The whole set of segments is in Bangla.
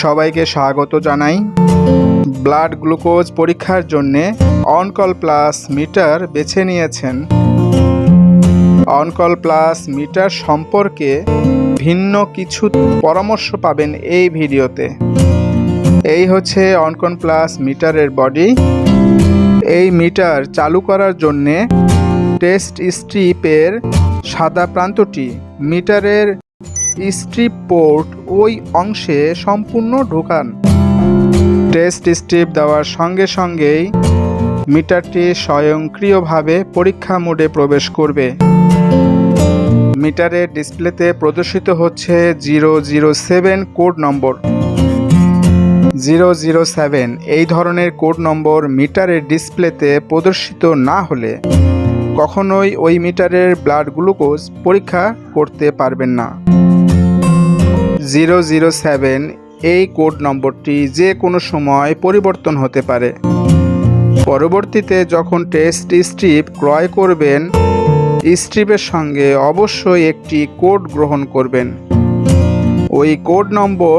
সবাইকে স্বাগত জানাই। ব্লাড গ্লুকোজ পরীক্ষার জন্যে অনকল প্লাস মিটার বেছে নিয়েছেন। অনকল প্লাস মিটার সম্পর্কে ভিন্ন কিছু পরামর্শ পাবেন এই ভিডিওতে। এই হচ্ছে অনকন প্লাস মিটারের বডি। এই মিটার চালু করার জন্যে টেস্ট স্ট্রিপের সাদা প্রান্তটি মিটারের স্ট্রিপ পোর্ট ওই অংশে সম্পূর্ণ ঢোকান। টেস্ট স্ট্রিপ দেওয়ার সঙ্গে সঙ্গেই মিটারটি স্বয়ংক্রিয়ভাবে পরীক্ষা মোডে প্রবেশ করবে। মিটারের ডিসপ্লেতে প্রদর্শিত হচ্ছে জিরো জিরো সেভেন কোড নম্বর। জিরো জিরো সেভেন এই ধরনের কোড নম্বর মিটারের ডিসপ্লেতে প্রদর্শিত না হলে কখনোই ওই মিটারের ব্লাড গ্লুকোজ পরীক্ষা করতে পারবেন না। জিরো জিরো সেভেন এই কোড নম্বরটি যে কোনো সময় পরিবর্তন হতে পারে। পরবর্তীতে যখন টেস্ট স্ট্রিপ ক্রয় করবেন, স্ট্রিপের সঙ্গে অবশ্যই একটি কোড গ্রহণ করবেন। ওই কোড নম্বর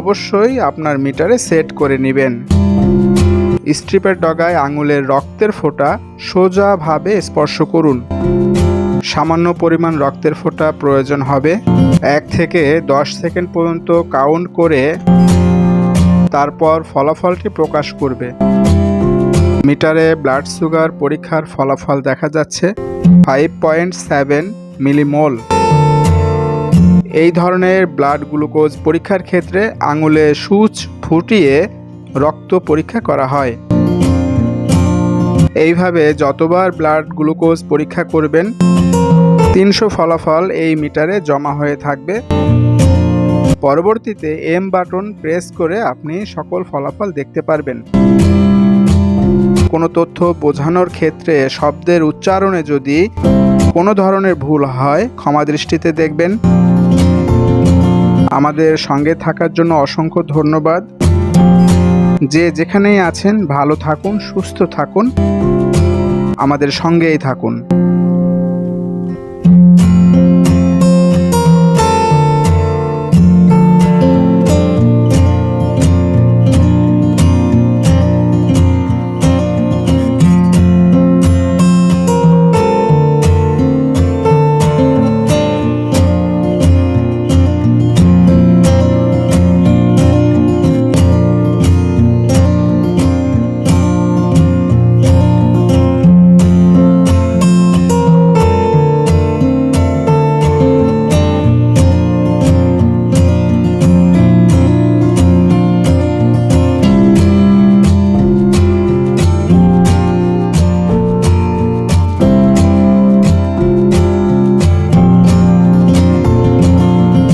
অবশ্যই আপনার মিটারে সেট করে নেবেন। স্ট্রিপের ডগায় আঙুলের রক্তের ফোঁটা সোজাভাবে স্পর্শ করুন। সামান্য পরিমাণ রক্তের ফোঁটা প্রয়োজন হবে। এক থেকে দশ সেকেন্ড পর্যন্ত কাউন্ট করে তারপর ফলাফলটি প্রকাশ করবে। মিটারে ব্লাড সুগার পরীক্ষার ফলাফল দেখা যাচ্ছে। Five point seven millimole. এই ধরনের ব্লাড গ্লুকোজ পরীক্ষার ক্ষেত্রে আঙুলে সূচ ফুটিয়ে রক্ত পরীক্ষা করা হয়। এইভাবে যতবার ব্লাড গ্লুকোজ পরীক্ষা করবেন তিনশো ফলাফল এই মিটারে জমা হয়ে থাকবে। পরবর্তীতে এম বাটন প্রেস করে আপনি সকল ফলাফল দেখতে পারবেন। কোনো তথ্য বোঝানোর ক্ষেত্রে শব্দের উচ্চারণে যদি কোনো ধরনের ভুল হয়, ক্ষমা দৃষ্টিতে দেখবেন। আমাদের সঙ্গে থাকার জন্য অসংখ্য ধন্যবাদ। যে যেখানেই আছেন, ভালো থাকুন, সুস্থ থাকুন। আমাদের সঙ্গেই থাকুন।